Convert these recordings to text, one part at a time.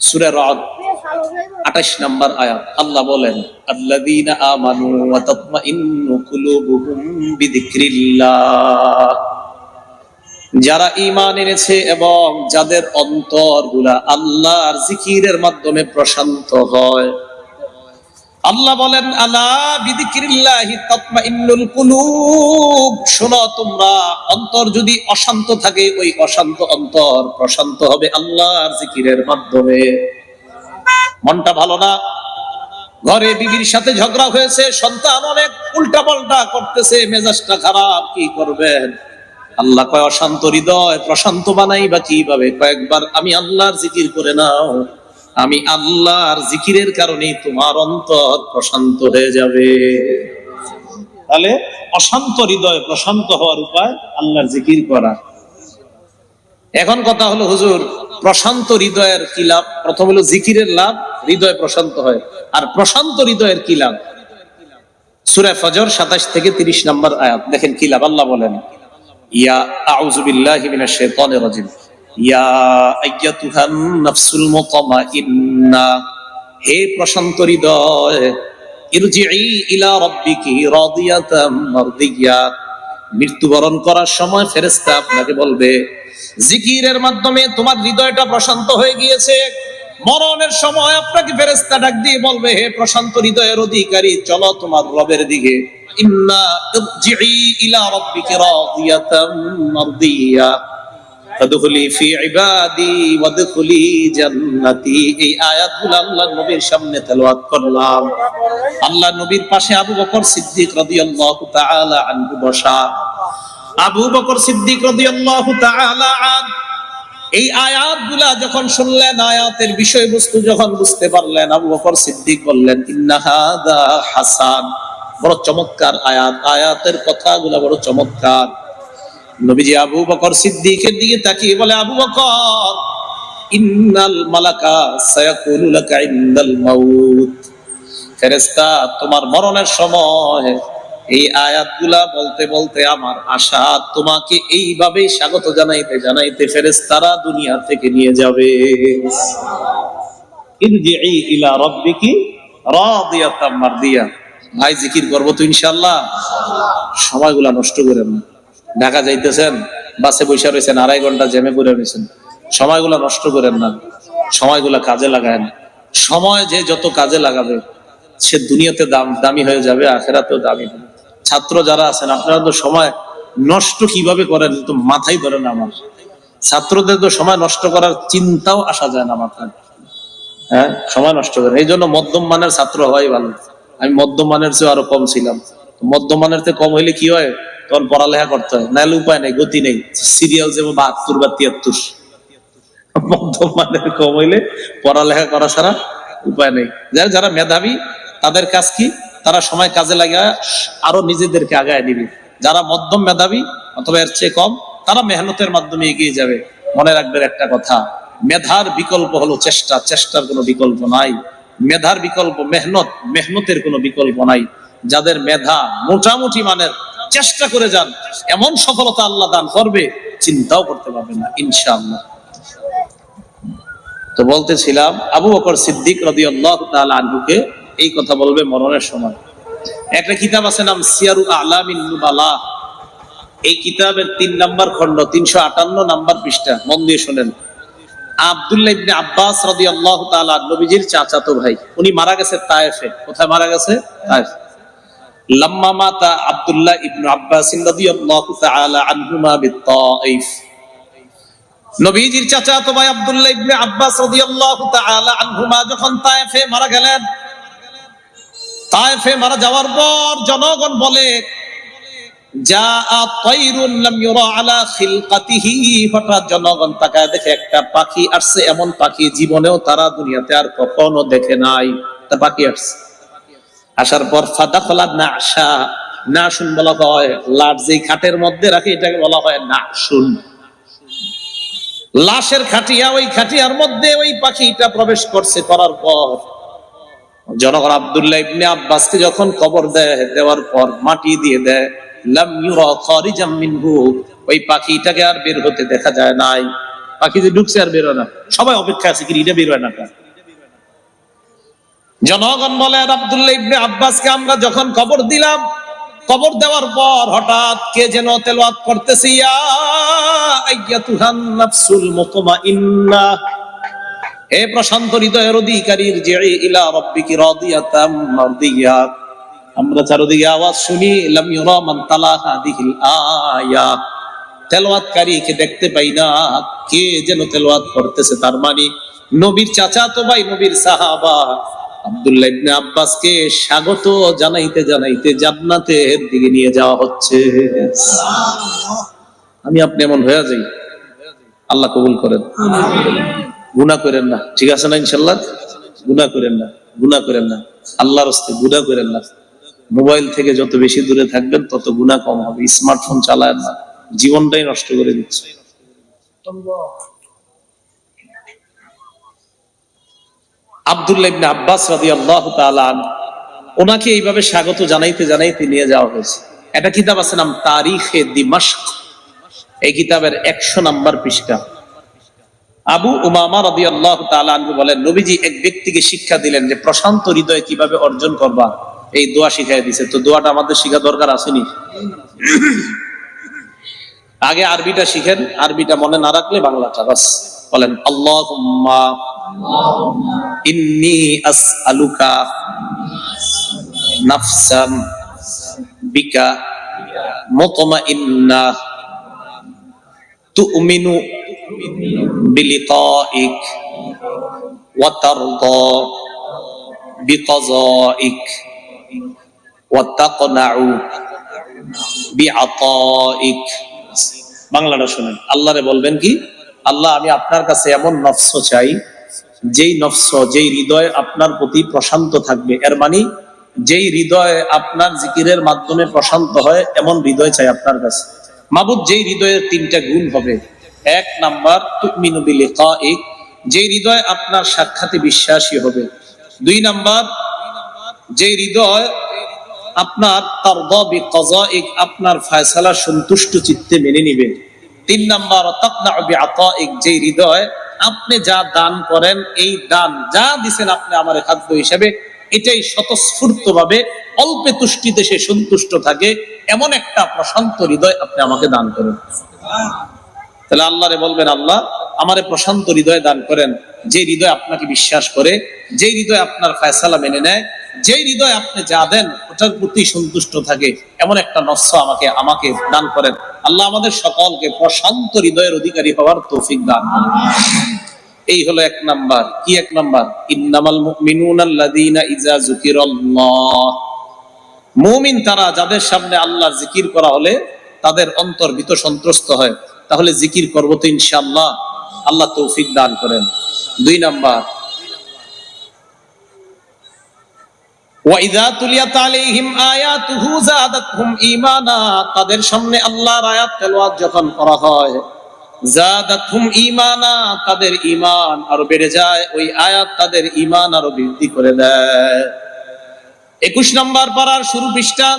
সূরা রদ 28 নম্বর আয়াত। আল্লাহ বলেন, আল্লাযীনা আমানু ওয়া তাতমাইন্নু কুলুবুহুম বিযিকরিল্লাহ। যারা ইমান এনেছে এবং যাদের অন্তরগুলা আল্লাহর জিকিরের মাধ্যমে প্রশান্ত হয় আল্লাহ বলেন, আলা বিদিকিরিল্লাহি তাতমাইন্নুল কুলুব। শোনো তোমরা, অন্তর যদি অশান্ত থাকে, ওই অশান্ত অন্তর প্রশান্ত হবে আল্লাহর জিকিরের মাধ্যমে। মনটা ভালো না? ঘরে বিবির সাথে ঝগড়া হয়েছে, সন্তান অনেক উল্টা পাল্টা করতেছে, মেজাজটা খারাপ, কি করবেন? আল্লাহ কয়, অশান্ত হৃদয় প্রশান্ত বানাই বা কীভাবে? কয়েকবার আমি আল্লাহর জিকির করে নাও। আমি আল্লাহর জিকিরের কারণে তোমার অন্তর প্রশান্ত হয়ে যাবে। তাহলে অশান্ত হৃদয় প্রশান্ত হওয়ার উপায় আল্লাহর জিকির করা। এখন কথা হলো, হুজুর, প্রশান্ত হৃদয়ের কি লাভ? প্রথম হলো জিকিরের লাভ, হৃদয় প্রশান্ত হয়। আর প্রশান্ত হৃদয়ের কি লাভ? সুরায় ফজর সাতাশ থেকে তিরিশ নম্বর আয়াত। দেখেন কি লাভ? আল্লাহ বলেন, ইয়া আউযু বিল্লাহি মিনাশ শাইতানির রাজিম। ইয়া হে প্রশান্ত হৃদয় মৃত্যুবরণ করার সময় ফেরেশতা আপনাকে বলবে, জিকিরের মাধ্যমে তোমার হৃদয়টা প্রশান্ত হয়ে গিয়েছে। মরণের সময় আপনাকে ফেরেস্তা ডাক দিয়ে বলবে, হে প্রশান্ত হৃদয়ের অধিকারী, চলো তোমার রবের দিকে। ইন্না ইলা রাব্বিকি রাদিয়াতাম মারদিয়া। ফাদখুলি ফি ইবাদি ওয়াদখুলি জান্নাতি। এই আয়াতগুলো আল্লাহর নবীর সামনে তেলাওয়াত করলাম। আল্লাহ নবীর পাশে আবু বকর সিদ্দিক রাদিয়াল্লাহু তাআলা আনহু বসা। আবু বকর সিদ্দিক রাদিয়াল্লাহু তাআলা আন। এই আয়াতগুলা যখন শুনলেন, আয়াতের বিষয়বস্তু যখন বুঝতে পারলেন, আবু বকর সিদ্দিক বললেন, ইন্না হাদা হাসান। বড় চমৎকার আয়াত। আয়াতের কথাগুলা বড় চমৎকার। নবীজি আবু বকর সিদ্দিকের দিকে তাকিয়ে বলে, আবু বকর, ইন্নাল মালাকা সায়াকুলু লাকা ইনদাল মাউত। ফেরেশতা, তোমার মরণের সময় এই আয়াতগুলা বলতে বলতে আমার আশা তোমাকে এইভাবেই স্বাগত জানাইতে জানাইতে ফেরেশতারা দুনিয়া থেকে নিয়ে যাবে। ইরজিই ইলা রাব্বিকি রাদিয়াতাম মারদিয়া। ভাই, জিকির করব তো ইনশাআল্লাহ। সময়গুলা নষ্ট করেন না। ঢাকা যাইতেছেন, বাসে বসে রয়েছেন আড়াই ঘণ্টা জ্যামে করে রয়েছেন সময়গুলা নষ্ট করেন না, সময়গুলা কাজে লাগায় না সময় যে যত কাজে লাগাবে, সে দুনিয়াতে দাম, দামি হয়ে যাবে, আখেরাতেও দামি হবে। ছাত্র যারা আছেন, আপনারা তো সময় নষ্ট কীভাবে করেন তো মাথায় ধরে না আমার। ছাত্রদের তো সময় নষ্ট করার চিন্তাও আসা যায় না মাথায়। হ্যাঁ সময় নষ্ট করেন। এই জন্য মধ্যম মানের ছাত্র হওয়াই ভালো। আমি মধ্যম মানের চেয়ে আরও কম ছিলাম। মধ্যম মানের চেয়ে কম হইলে কি হয়? তখন পড়ালেখা করতে হয়। নাহলে উপায় নেই, গতি নেই। সিরিয়াল যেমন বাহাত্তর বা তিয়াত্তর। মধ্যম মানের কম হইলে পড়ালেখা করা ছাড়া উপায় নেই। যারা যারা মেধাবী, তাদের কাজ কি? তারা সময় কাজে লাগা আরও নিজেদেরকে আগায় নিবে। যারা মধ্যম মেধাবী, অথবা এর চেয়ে কম, তারা মেহনতের মাধ্যমে এগিয়ে যাবে। মনে রাখবেন একটা কথা, মেধার বিকল্প হলো চেষ্টা। চেষ্টার কোনো বিকল্প নাই। মেধার বিকল্প মেহনত, মেহনতের কোনো বিকল্প নাই। যাদের মেধা মোটামুটি মানের চেষ্টা করে যান, এমন সফলতা আল্লাহ দান করবে, চিন্তাও করতে পারবে না, ইনশাআল্লাহ। তো বলতেছিলাম, আবু বকর সিদ্দিক রাদিয়াল্লাহু তাআলা আনহুকে এই কথা বলবে মরণের সময়। একটা কিতাব আছে নাম সিয়ারু আলামিন নুবালা। এই কিতাবের তিন নাম্বার খণ্ড, তিনশো আটান্ন নাম্বার পৃষ্ঠা, মন দিয়ে শোনেন। আব্দুল্লাহ ইবনে আব্বাস রাদিয়াল্লাহু তাআলা নবীজির চাচাতো ভাই, উনি মারা গেছে তায়েফে। কোথায় মারা গেছে? তায়েফ। জনগণ বলে জনগণ তাকায় দেখে একটা পাখি আসছে, এমন পাখি জীবনেও তারা দুনিয়াতে আর কখনো দেখে নাই। তা পাখি আসছে। আসার পর ফাদা খোলা না আসা না শুন বলা হয় লাট যেই খাটের মধ্যে রাখে, এটাকে বলা হয় না শুন লাশের খাটিয়া, ওই খাটিয়ার মধ্যে ওই পাখিটা প্রবেশ করছে করার পর। জনগণ আব্দুল্লাহ ইবনে আব্বাসকে যখন কবর দেয়, দেওয়ার পর মাটি দিয়ে দেয়, লাম ইউরা খারিজাম মিনহু, ওই পাখিটাকে আর বের হতে দেখা যায় নাই। বাকি যে ঢুকছে আর বেরোয় না। সবাই অপেক্ষা আছে কি এটা বেরোয় না কেন? জনগণ বলে আব্দুল্লাহ ইবনে আব্বাসকে আমরা যখন খবর দিলাম, কবর দেওয়ার পর হঠাৎ কে যেন তেলাওয়াত করতেছে আমরা দেখতে পাই না, কে যেন তেলাওয়াত করতেছে তার মানে নবীর চাচা তো ভাই, নবীর সাহাবা আব্দুল্লাহ ইবনে আব্বাসকে স্বাগত জানাইতে জানাইতে জান্নাতের দিকে নিয়ে যাওয়া হচ্ছে। আমি আপনি এমন হয়ে যাই, আল্লাহ কবুল করেন। গুনাহ করেন না, ঠিক আছে না ইনশাল্লাহ গুনাহ করেন না, গুনাহ করেন না। আল্লাহর হস্তে গুনাহ করেন না। মোবাইল থেকে যত বেশি দূরে থাকবেন, তত গুনাহ কম হবে। স্মার্টফোন চালায় না, জীবনটাই নষ্ট করে দিচ্ছে। আব্দুল্লাহ ইবনে আব্বাস রাদিয়াল্লাহু তাআলা ওনাকে এইভাবে স্বাগত জানাইতে জানাইতে নিয়ে যাওয়া হয়েছে। একটা কিতাব আছে নাম তারিখে দিমাশক। এই কিতাবের একশো নাম্বার পৃষ্ঠা। আবু উমামা রাদিয়াল্লাহু তাআলা আনহু বলেন, নবীজি এক ব্যক্তিকে শিক্ষা দিলেন যে প্রশান্ত হৃদয় কীভাবে অর্জন করবা? এই দোয়া শিখাই দিছে। তো দোয়াটা আমাদের শিখা দরকার আসেনি? আগে আরবিটা শিখেন, আরবিটা মনে না রাখলে বাংলাটা বাস। বলেন, আল্লাহুম্মা ইন্নি আসআলুকা নাফসান বিকা মুতমাইন্না তুমিনু বিলিকাইক ওয়া তারদা বিকাযাইক ওয়া তাকনাউ বিআতাইক বাংলাটা শুনেন। আল্লাহরে বলবেন কি? আল্লাহ আমি আপনার কাছে এমন নফস চাই যেই নফস, যেই হৃদয় আপনার প্রতি প্রশান্ত থাকবে, এর মানে যেই হৃদয় আপনার জিকিরের মাধ্যমে প্রশান্ত হয়, এমন হৃদয় চাই আপনার কাছে। মাবুদ, যেই হৃদয়ের তিনটা গুণ হবে, এক নাম্বার তুমিনুবিল যেই হৃদয় আপনার সাক্ষাতে বিশ্বাসী হবে। দুই নাম্বার, যেই হৃদয় আপনার বিকাযাইক আপনার ফয়সালা সন্তুষ্ট চিত্তে মেনে নিবে। তিন নাম্বার যেই হৃদয় আপনি যা দান করেন, এই দান যা দিছেন আপনি আমার খাদ্য হিসেবে, এটাই স্বতঃস্ফূর্ত ভাবে অল্পে তুষ্টিতে সে সন্তুষ্ট থাকে, এমন একটা প্রশান্ত হৃদয় আপনি আমাকে দান করেন। তাহলে আল্লাহরে বলবেন, আল্লাহ, আমারে প্রশান্ত হৃদয় দান করেন, যে হৃদয় আপনাকে বিশ্বাস করে, যে হৃদয় আপনার ফয়সালা মেনে নেয় যে হৃদয় আপনি যা দেন, ওটার প্রতি সন্তুষ্ট থাকে। এমন একটা নস্য আমাকে আমাকে দান করেন। আল্লাহ আমাদের সকলকে প্রশান্ত হৃদয়ের অধিকারী হওয়ার তৌফিক দান। এই হলো এক নাম্বার। কি এক নাম্বার? ইন্নামাল মুমিনুনা আল্লাযীনা ইযা যুকিরাল্লাহ। মুমিন তারা, যাদের সামনে আল্লাহর জিকির করা হলে তাদের অন্তর ভীত সন্ত্রস্ত হয়। তাহলে জিকির করব তো ইনশাআল্লাহ। আল্লাহ তৌফিক দান করেন। দুই নাম্বার। তাদের সামনে আল্লাহর আয়াত তেলাওয়াত যখন করা হয়, যাদাতহুম ঈমানা, তাদের ঈমান আরও বেড়ে যায়, ওই আয়াত তাদের ঈমান আরও বৃদ্ধি করে দেয়। একুশ নম্বর পারার শুরু পৃষ্ঠা।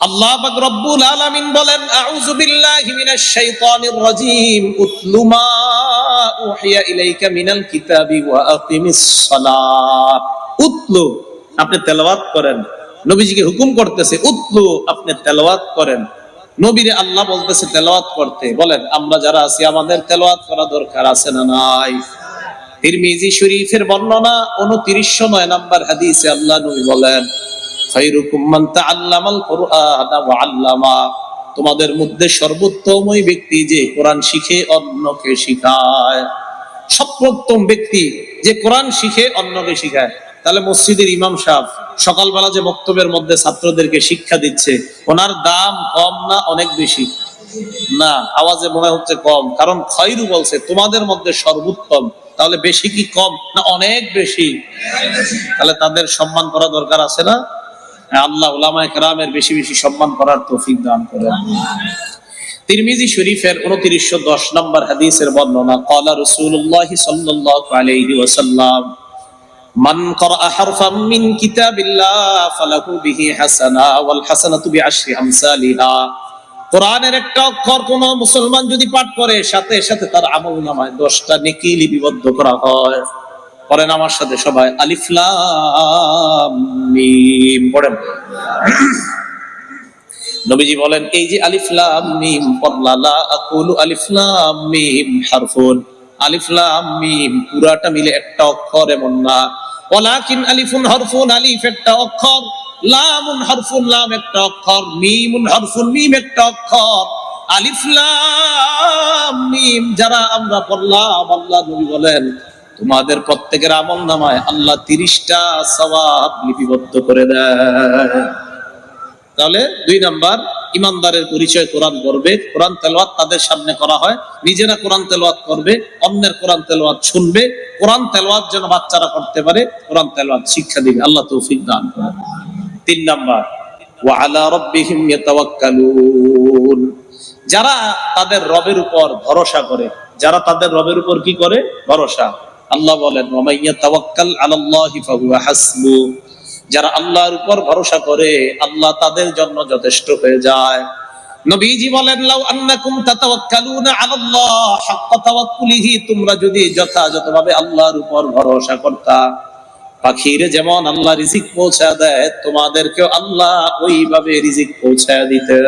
আল্লাহ পাক রব্বুল আলামিন বলেন, আউযু বিল্লাহি মিনাশ শাইতানির ইলাইকা মিনাল কিতাবি ওয়া আকিমিস সালাহ উতলু। আপনি তেলাওয়াত করেন। নবীজিকে হুকুম করতেছে উতলু আপনি তেলাওয়াত করেন। নবীরে আল্লাহ বলতেছে, তেলাওয়াত করতে। বলেন, আমরা যারা আছি, আমাদের তেলাওয়াত করা দরকার আছে না নাই? তিরমিজি শরীফের বর্ণনা 2909 নাম্বার হাদিসে আল্লাহ নবী বলেন তোমাদের মধ্যে সর্বোত্তম ব্যক্তি যে কোরআন শিখে অন্যকে শিখায়। সর্বোত্তম ব্যক্তি যে কোরআন শিখে অন্যকে শিখায়। তাহলে মসজিদের ইমাম সাহেব সকালবেলা যে বক্তব্যের মধ্যে ছাত্রদেরকে শিক্ষা দিচ্ছে, ওনার দাম কম না অনেক বেশি? না, আওয়াজে মনে হচ্ছে কম। কারণ খয়রু বলছে, তোমাদের মধ্যে সর্বোত্তম, তাহলে বেশি কি কম না অনেক বেশি? তাহলে তাদের সম্মান করা দরকার আছে না? হ্যাঁ, আল্লাহ উলামায় কেরামের বেশি বেশি সম্মান করার তৌফিক দান করে। তিরমিজি শরীফের উনত্রিশশো দশ নম্বর হাদিসের বর্ণনা কলা রসুল্লাহ সাল্লাহ আলাইহি ওয়াসাল্লাম عليه وسلم من قرأ حرفا من كتاب الله فله به حسنة والحسنة بعشر أمثالها কোরআনের একটা অক্ষর কোন মুসলমান যদি পাঠ করে সাথে সাথে তার আমল নামায় দশটা নেকি লিপিবদ্ধ করা হয় পড়েন আমার সাথে সবাই আলিফলাম মিম পড়েন নবীজি বলেন এই যে আলিফলাম মিম পড়লা লা আকুলু আলিফলাম মিম হারফুন আলিফলাম মিম পুরাটা মিলে একটা অক্ষর এমন না ওয়ালাকিন আলিফুন হরফুন আলিফ একটা অক্ষর, লামুন হরফুন লাম একটা অক্ষর, মিমুন হরফুন মিম একটা অক্ষর। আলিফ, লাম, মিম যারা আমরা পড়লাম, আল্লাহ নবী বলেন, তোমাদের প্রত্যেকের আমল নামায় আল্লাহ তিরিশটা সওয়াব লিপিবদ্ধ করে দেয়। তাহলে দুই নাম্বার, ইমানদারের পরিচয় কোরআন করবে কোরআন তেলাওয়াত তাদের সামনে করা হয়। নিজেরা কোরআন তেলাওয়াত করবে, অন্যের কোরআন তেলাওয়াত শুনবে। কোরআন তেলাওয়াত যেন বাচ্চারা করতে পারে, কোরআন তেলাওয়াত শিক্ষা দিবে। আল্লাহ তৌফিক দান করে তিন নাম্বার যারা তাদের রবের উপর ভরসা করে, যারা তাদের রবের উপর কি করে? ভরসা। আল্লাহ বলেন, ওয়া মাইয়া আলাল্লাহি ফাহুয়া হাসবু যারা আল্লাহর উপর ভরসা করে, আল্লাহ তাদের জন্য যথেষ্ট হয়ে যায়। নবীজি বলেন, লাউ আন্নাকুম তাতাওয়াক্কালুনা আলাল্লাহ, হাক্কা তাওয়াক্কুলিহি, তোমরা যদি যথাযথভাবে আল্লাহর উপর ভরসা করতা, পাখির যেমন আল্লাহ রিজিক পৌঁছা দেয়, তোমাদেরকেও আল্লাহ ওইভাবে রিজিক পৌঁছা দিতেন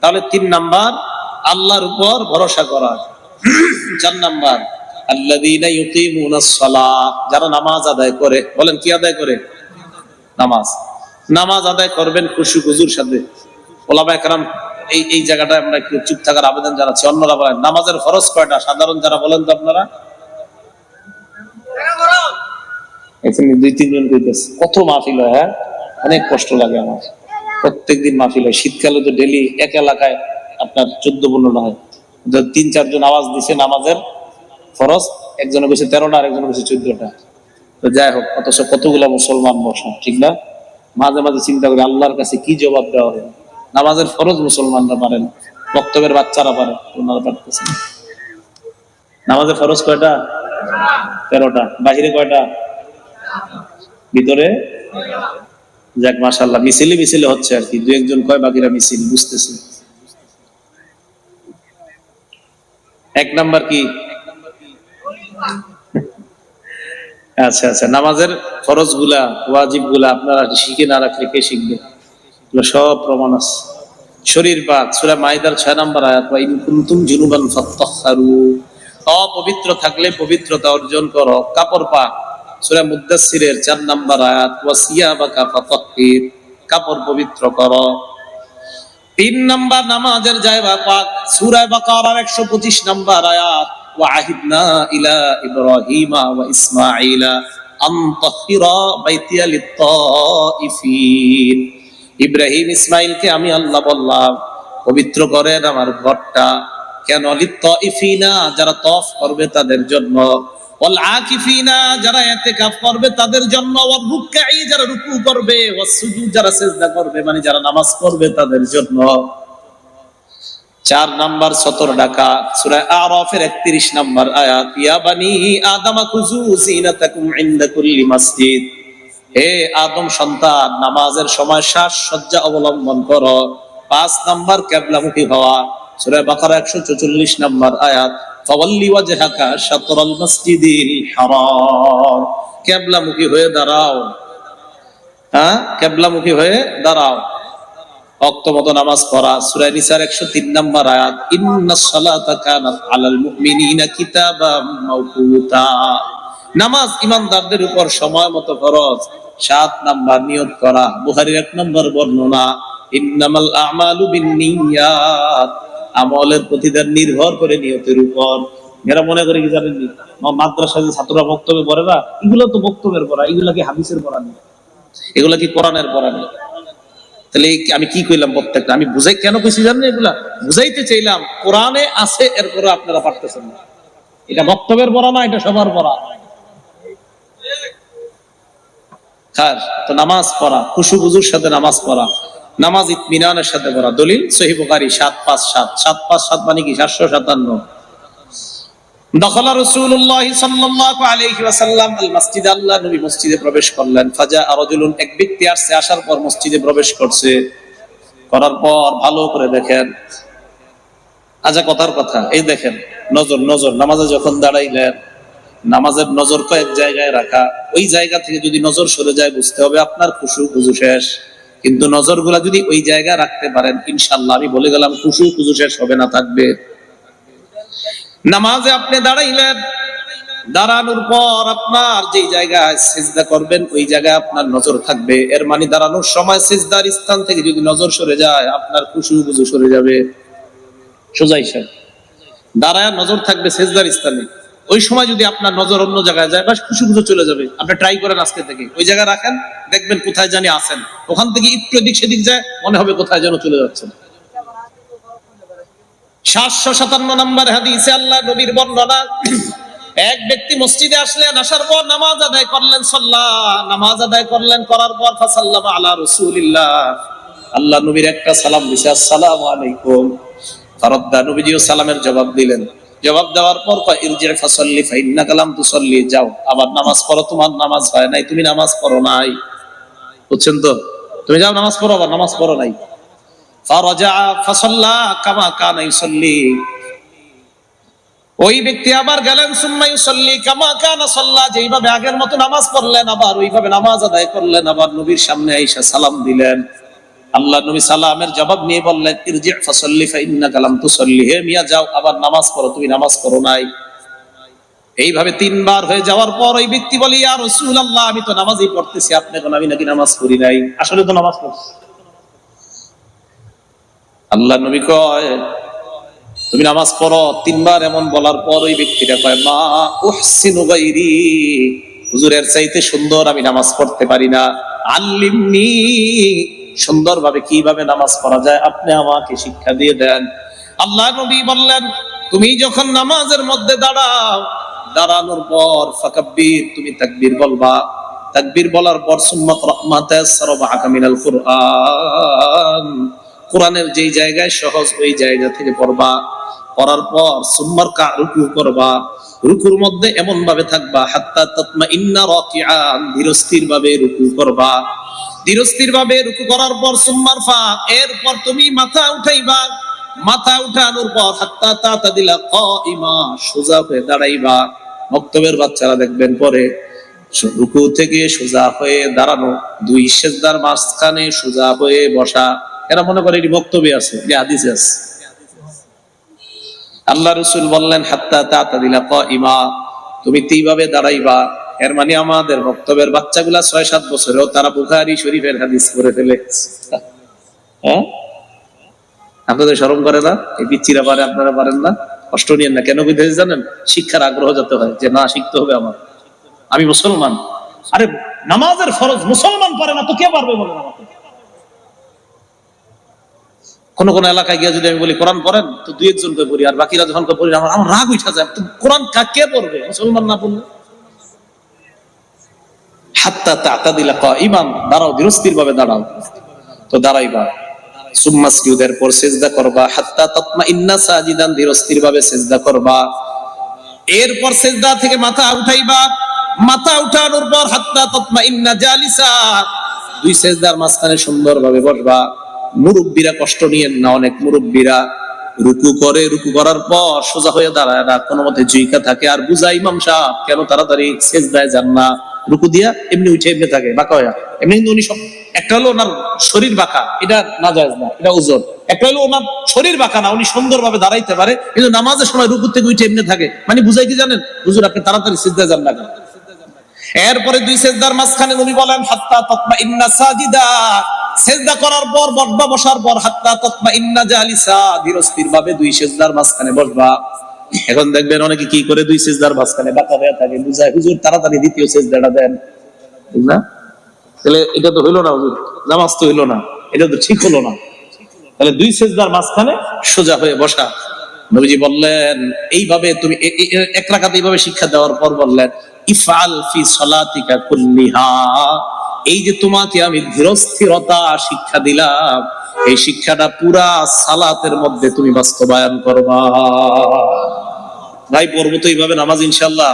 তাহলে তিন নাম্বার, আল্লাহর উপর ভরসা করা। চার নাম্বার যারা নামাজ আদায় করে, বলেন কি আদায় করে? নামাজ। নামাজ আদায় করবেন খুশি গুজুর সাথে। এই এই আমরা একটু চুপ থাকার আবেদন জানাচ্ছি। অন্যরা বলেন, নামাজের ফরজ কয়টা? সাধারণ যারা বলেন তো আপনারা। দুই, তিনজন কত মাহফিল হয় হ্যাঁ? অনেক কষ্ট লাগে আমার। প্রত্যেকদিন মাহফিল হয়। শীতকালে তো ডেলি এক এলাকায় আপনার চোদ্দ পনেরোটা হয়। তিন, চারজন আওয়াজ দিছে নামাজের। ফরজ একজনে কইছে তেরোটা আর একজনে কইছে চোদ্দটা। তো যাই হোক, অথচ কতগুলা মুসলমান বসা, ঠিক না? মাঝে মাঝে চিন্তা করি, আল্লাহর কাছে কি জবাব দেওয়া হবে? নামাজের ফরজ মুসলমানরা পারেন, বক্তব্যের বাচ্চারা পারে, ওনারা পারতেছেন নামাজের ফরজ কয়টা? তেরোটা। বাহিরে কয়টা? ভিতরে? যাক মাশাল্লাহ মিছিলে মিছিলে হচ্ছে আর কি দু একজন কয় বাকিরা মিছিল, বুঝতেছে। এক নাম্বার কি? আচ্ছা আচ্ছা নামাজের ফরজগুলা ওয়াজিবগুলা আপনারা শিখে না রাখলে কে শিখবে? সব প্রমাণ আছে। শরীর পাক, সূরা মাইদার 6 নাম্বার আয়াত, ওয়া ইন কুনতুম জুনুবান ফাত্তাহহারু অপবিত্র থাকলে পবিত্রতা অর্জন করো। কাপড় পাক, সূরা মুদ্দাসসিরের 4 নাম্বার আয়াত, ওয়া সিয়াবাকা ফাতাহহির। কাপড় পবিত্র করো। তিন নাম্বার, নামাজের জায়গা পাক। সূরা বাকারার 125 নাম্বার আয়াত ইব্রাহিমা ইসমাইলকে আমি আল্লাহ বললাম, পবিত্র করেন আমার ঘরটা কেন লিত-তাইফিনা? যারা তফ করবে তাদের জন্য। যারা করবে তাদের জন্য। যারা রুকু করবে। যারা সিজদা করবে মানে যারা নামাজ পড়বে তাদের জন্য। চার নাম্বার সতর ডাকা, সূরা আরাফের 31 নাম্বার আয়াত, ইয়া বানি আদম খুযু জিনাতাকুম কুল্লি মসজিদ। হে আদম সন্তান, নামাজের সময় শ্বাস সজ্জা অবলম্বন করো। পাঁচ নাম্বার কেবলামুখী হওয়া, সূরা বাকারা 144 নাম্বার আয়াত, ফাওয়াল্লি ওয়াজহাকা শাতরাল মসজিদিল হারাম। কেবলামুখী হয়ে দাঁড়াও। হ্যাঁ? কেবলামুখী হয়ে দাঁড়াও। মতো নামাজ পড়া, সূরা নিসার 103 নাম্বার আয়াত মাওকুতা। নামাজ ইমানদারদের উপর সময় মতো ফরজ, সাত নাম্বার নিয়ত করা, বুখারীর এক নম্বর বর্ণনা, ইন্নামাল আমালু বিন্নিয়াত। আমলের প্রতিদান নির্ভর করে নিয়তের উপর। এরা মনে করে কি জানেন নি? মা- মাদ্রাসায় যে ছাত্ররা বক্তব্য পড়ে না, এগুলো তো বক্তব্যের পড়া, এগুলা কি হাদিসের পড়া নেই এগুলা কি কোরআনের পড়া নেই তাহলে আমি কি কইলাম প্রত্যেকটা? আমি বুঝাই কেন কইছি জানেন এগুলা? বুঝাইতে চাইলাম, কোরআনে আছে, এরপরে আপনারা পারতেছেন না। এটা বক্তব্যের পড়া না, এটা সবার পড়া খার, তো নামাজ পড়া, খুশু বুজুর সাথে নামাজ পড়া, নামাজ ইতমিনানের সাথে পড়া। দলিল সহি বুখারী সাত পাঁচ সাত। সাত পাঁচ সাত মানে কি? সাতশো সাতান্ন। দখল রাসূলুল্লাহ সাল্লাল্লাহু আলাইহি ওয়াসাল্লাম আল মসজিদ আল্লাহ নবী মসজিদে প্রবেশ করলেন। ফাজা রাজুলুন, এক ব্যক্তি আসছে, আসার পর মসজিদে প্রবেশ করছে। করার পর ভালো করে দেখেন। আচ্ছা কথার কথা, এই দেখেন, নজর নজর, নামাজে যখন দাঁড়াইলেন, নামাজের নজর কয়েক জায়গায় রাখা। ওই জায়গা থেকে যদি নজর সরে যায়, বুঝতে হবে আপনার খুশু খুজু শেষ। কিন্তু নজরগুলা যদি ওই জায়গায় রাখতে পারেন ইনশাল্লাহ আমি বলে গেলাম, খুশু খুজু শেষ হবে না, থাকবে। নামাজে আপনি দাঁড়াইলেন। দাঁড়ানোর পর আপনার যে জায়গায় সিজদা করবেন ওই জায়গায় আপনার নজর থাকবে। এর মানে দাঁড়ানোর সময় সিজদার স্থান থেকে যদি নজর সরে যায় আপনার খুশু খুজু সরে যাবে। সোজাই হিসাব দাঁড়ায় নজর থাকবে সেজদার স্থানে। ওই সময় যদি আপনার নজর অন্য জায়গায় যায় বাস খুশি খুশি চলে যাবে। আপনি ট্রাই করেন আজকে থেকে। ওই জায়গায় রাখেন দেখবেন কোথায় জানি আছেন। ওখান থেকে একটু এদিক সেদিক যায় মনে হবে কোথায় যেন চলে যাচ্ছেন সাতশো সাতান্ন নম্বর হাদিসে আল্লাহ নবীর বর্ণনা, এক ব্যক্তি মসজিদে আসলেন, আসার পর নামাজ আদায় করলেন, সাল্লাহ, নামাজ আদায় করলেন, করার পর ফাসাল্লাম আলা রসুলিল্লাহ। আল্লাহ নবীর একটা সালাম দিছে, আসসালামু আলাইকুম। ফারদ্দা নবীজিও সালামের জবাব দিলেন। জবাব দেওয়ার পর ইরজি ফাসাল্লি ফাইন্না কালাম তুসাল্লি, যাও, আবার নামাজ পড়ো, তোমার নামাজ হয় নাই, তুমি নামাজ পড়ো নাই। বুঝছেন তো? তুমি যাও, নামাজ পড়ো, আবার নামাজ পড়ো নাই। ওই ব্যক্তি আবার গেলেন যেইভাবে আগের মতো নামাজ পড়লেন, আবার ওইভাবে নামাজ আদায় করলেন, আবার নবীর সামনে সালাম দিলেন। আল্লাহ নবী সালামের জবাব নিয়ে বললেন হে মিয়া, যাও, আবার নামাজ তুমি নামাজ পড়ো নাই। এইভাবে তিনবার হয়ে যাওয়ার পর ওই ব্যক্তি বলি, ইয়া রাসূলুল্লাহ, আমি তো নামাজই পড়তেছি, আপনি আমি নাকি নামাজ পড়ি নাই? আসলে তো নামাজ পড়ছি। আল্লাহ নবী কয়, তুমি নামাজ পড়ো তিনবার এমন বলার পর ওই ব্যক্তিটা কয়, মা উহসিনু গায়রি, হুজুরের চাইতে সুন্দর আমি নামাজ পড়তে পারি না। আল্লিমনি, সুন্দরভাবে কীভাবে নামাজ পড়া যায় আপনি আমাকে শিক্ষা দিয়ে দেন। আল্লাহ নবী বললেন, তুমি যখন নামাজের মধ্যে দাঁড়াও, দাঁড়ানোর পর ফাকাব্বির, তুমি তাকবীর বলবা। তাকবীর বলার পর সুম্মা রহমাতে সরবাহাকা মিনাল কুরআন। কোরআনের যেই জায়গায় সহজ ওই জায়গা থেকে পড়বা, পড়ার পর সুম্মার কা রুকু করবা, রুকুর মধ্যে এমন ভাবে থাকবা, হাত্তা তৎমা ইন্না রাকিআন ধীরস্থির ভাবে রুকু করবা। ধীরস্থির ভাবে রুকু করার পর সুম্মার ফা, এরপর তুমি মাথা উঠাইবা। মাথা উঠানোর পর হাত্তা তা তা দিলা ক ইমা সোজা হয়ে দাঁড়াইবা। মক্তবের বাচ্চারা দেখবেন পরে রুকু থেকে সোজা হয়ে দাঁড়ানো, দুই সেজদার মাঝখানে সোজা হয়ে বসা। এরা মনে করে এটি বক্তব্য আছে যে হাদিসে আছে। আল্লাহ রসুল বললেন, হাত্তা তাতা দিলা ইমা তুমি এইভাবে দাঁড়াইবা। এর মানে আমাদের বক্তব্যের বাচ্চাগুলা ছয় সাত বছরেও তারা বুখারি শরীফের হাদিস করে ফেলে। হ্যাঁ? আপনাদের স্মরণ করে না? এই পিচ্ছিরা পারে, আপনারা পারেন না? কষ্ট নিয়েন না। কেন বুঝতে জানেন? শিক্ষার আগ্রহ যাতে হয় যে, না, শিখতে হবে আমার। আমি মুসলমান। আরে, নামাজের ফরজ মুসলমান পারে না, তো কে পারবে বলেন আমাকে? কোন কোন এলাকায় গিয়ে যদি আমি বলি, কোরআন পড়েন? তো দুই একজন কে পড়ি, আর বাকিরা যখন পড়ি, আমার আমার রাগ উঠা যায়। কোরআন কা কে পড়বে? মুসলমান না পড়লে? হাত্তা তাতা দিলা ক ইমাম দাঁড়াও ধীরস্থির ভাবে দাঁড়াও। তো দাঁড়াইবা। সুম্মা সুজুদের পর সেজদা করবা। হাত্তা ইন্না সাজিদান ভাবে সেজদা করবা। এরপর সেজদা থেকে মাথা উঠাইবা। মাথা উঠানোর পর হাত্তা তাতমা ইন্না জালিসা। দুই সেজদার মাঝখানে সুন্দরভাবে বসবা। মুরব্বীরা কষ্ট নিয়েন না, অনেক মুরব্বীরা রুকু করে, রুকু করার পর সোজা হয়ে দাঁড়ায় না কোনো মতে জুইকা থাকে। আর বুঝা ইমাম সাহেব, কেন তাড়াতাড়ি সেজদায় যান না? রুকু দিয়া এমনি উঠে এমনি থাকে, বাঁকা হয়ে। এমনি কিন্তু উনি একটা হলো ওনার শরীর বাঁকা, এটা না যায় না, এটা ওজন। একটা হলো ওনার শরীর বাঁকা না, উনি সুন্দরভাবে দাঁড়াইতে পারে, কিন্তু নামাজের সময় রুকু থেকে উঠে এমনি থাকে। মানে বুঝাই কি জানেন, হুজুর আপনি তাড়াতাড়ি সিজদায় যান না কেন? এরপরে দুই সেজদার মাঝখানে উনি বলেন, হাত্তা তৎমা ইন্না সাজিদা। সেজদা করার পর বসবা বসার পর, হাত্তা তৎমা ইন্না জালিসা। ধীরস্থির ভাবে দুই সেজদার মাঝখানে বসবা। এখন দেখবেন অনেকে কি করে দুই সেজদার মাঝখানে বাঁকা হয়ে থাকে, বুঝায়, হুজুর, তাড়াতাড়ি দ্বিতীয় সেজদাটা দেন। ঠিক না? তাহলে এটা তো হইল না, হুজুর, নামাজ তো হইল না, এটা তো ঠিক হলো না। তাহলে দুই সেজদার মাঝখানে সোজা হয়ে বসা। নবীজি বললেন, এইভাবে তুমি এক রাখাতে এইভাবে শিক্ষা দেওয়ার পর বললেন ইফআল ফি সলাতিকা কুল্লিহা। এই যে তোমাকে আমি ধীরস্থিরতা শিক্ষা দিলাম, এই শিক্ষাটা পুরা সালাতের মধ্যে তুমি বাস্তবায়ন করবা ভাই, পড়ব তো এইভাবে নামাজ ইনশাল্লাহ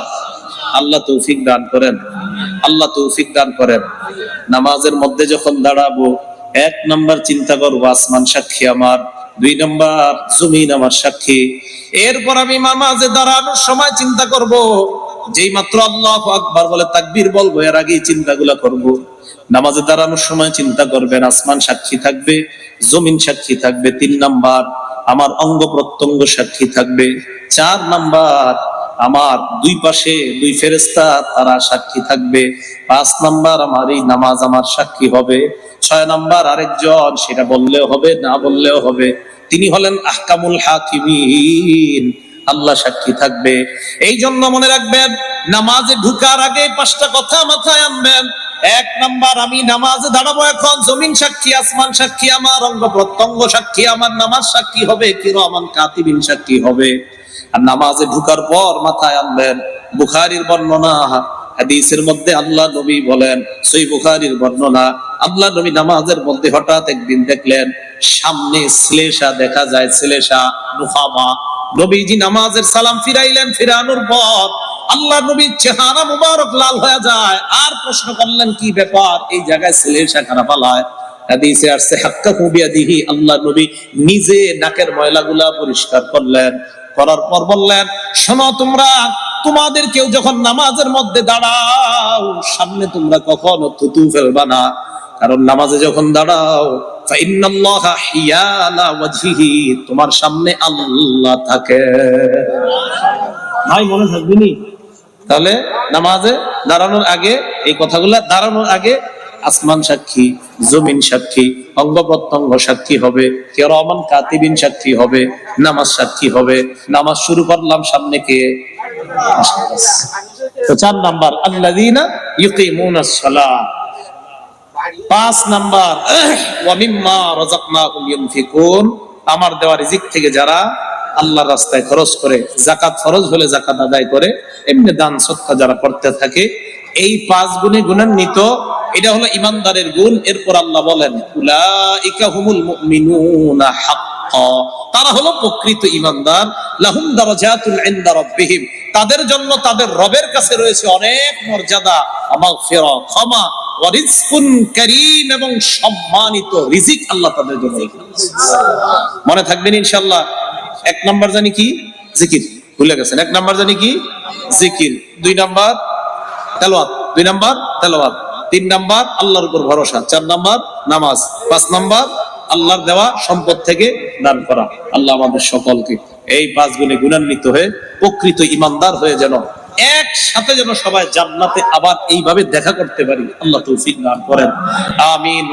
আল্লাহ তৌফিক দান করেন। আল্লাহ তৌফিক দান করেন। নামাজের মধ্যে যখন দাঁড়াবো, এক নম্বর চিন্তা করব, আসমান সাক্ষী আমার, দুই নম্বর জমিন আমার সাক্ষী। এরপর আমি নামাজে দাঁড়ানোর সময় চিন্তা করব যেই মাত্র আল্লাহ আকবার বলে তাকবীর বলব, এর আগেই চিন্তাগুলা করব। নামাজে দাঁড়ানোর সময় চিন্তা করবেন, আসমান সাক্ষী থাকবে, জমিন সাক্ষী থাকবে, তিন নাম্বার আমার অঙ্গ প্রত্যঙ্গ সাক্ষী থাকবে, চার নাম্বার আমার দুই পাশে দুই ফেরেস্তা তারা সাক্ষী থাকবে, পাঁচ নাম্বার আমার এই নামাজ আমার সাক্ষী হবে, ছয় নাম্বার আরেকজন, সেটা বললেও হবে, না বললেও হবে। তিনি হলেন আহকামুল হাকিমিন। আল্লাহ সাক্ষী থাকবে। এই জন্য মনে রাখবেন, নামাজে ঢুকার আগে পাঁচটা কথা মাথায় আনবেন। এক নাম্বার, আমি নামাজে দাঁড়াবো এখন, জমিন সাক্ষী, আসমান সাক্ষী আমার, অঙ্গ প্রত্যঙ্গ সাক্ষী আমার, নামাজ সাক্ষী হবে কিরমান কাতিবিন সাক্ষী হবে। আর নামাজে ঢুকার পর মাথায় আনবেন, বুখারির বর্ণনা, হাদিসের মধ্যে আল্লাহ নবী বলেন সই বুখারির বর্ণনা, আল্লাহ নবী নামাজের মধ্যে হঠাৎ একদিন দেখলেন, সামনে শ্লেষা দেখা যায়, শ্লেষা নুহামা। নবীজি নামাজের সালাম ফিরাইলেন, ফিরানোর পর আল্লাহ নবীর চেহারা মুবারক লাল হয়ে যায়। আর প্রশ্ন করলেন, কি ব্যাপার? এই জায়গায় শ্লেষা খারাপ পালায়। নিজে নাকের ময়লাগুলা পরিষ্কার করলেন। করার পর বললেন, শোনো তোমরা, তোমাদের কেউ যখন নামাজের মধ্যে দাঁড়াও, সামনে তোমরা কখনো থুতু ফেলবা না। কারণ নামাজে যখন দাঁড়াও তোমার সামনে আল্লাহ থাকে। ভাই মনে থাকবে নি? তাহলে নামাজে দাঁড়ানোর আগে এই কথাগুলা দাঁড়ানোর আগে আসমান সাক্ষী জমিন সাক্ষী অঙ্গ প্রত্যঙ্গ সাক্ষী হবে কেরমান কাতিবিন সাক্ষী হবে নামাজ সাক্ষী হবে নামাজ শুরু করলাম সামনে কে? তো চার নাম্বার আল্লাযীনা ইউকিমুনাস সালাহ পাঁচ নাম্বার ওয়া মিম্মা রাযাকনাহুম ইউনফিকুন আমার দেওয়া রিজিক থেকে যারা আল্লাহর রাস্তায় খরচ করে জাকাত ফরজ হলে জাকাত আদায় করে, এমনি দান সৎকা যারা করতে থাকে, এই পাঁচ গুণে গুণান্বিত, এটা হলো ইমানদারের গুণ। এরপর আল্লাহ বলেন, উলাইকা হুমুল মুমিনুনা হাক্কা তারা হলো প্রকৃত ইমানদার। লাহুম দারাজাতুল ইনদা তাদের জন্য তাদের রবের কাছে রয়েছে অনেক মর্যাদা। মাগফিরা ক্ষমা এবং সম্মানিত রিজিক আল্লাহ তাদের জন্য মনে থাকবেন ইনশাআল্লাহ, এক জানি কি? জিকির। ভুলে গেছেন। এক জানি কি? জিকির। দুই তেলাওয়াত। দুই তেলাওয়াত। তিন আল্লাহর উপর ভরসা। চার নাম্বার, নামাজ। পাঁচ নাম্বার, আল্লাহর দেওয়া সম্পদ থেকে দান করা। আল্লাহ আমাদের সকলকে এই পাঁচ গুণে গুণান্বিত হয়ে প্রকৃত ইমানদার হয়ে যেন একসাথে যেন সবাই জান্নাতে আবার এইভাবে দেখা করতে পারি। আল্লাহ তৌফিক দান করেন। আমিন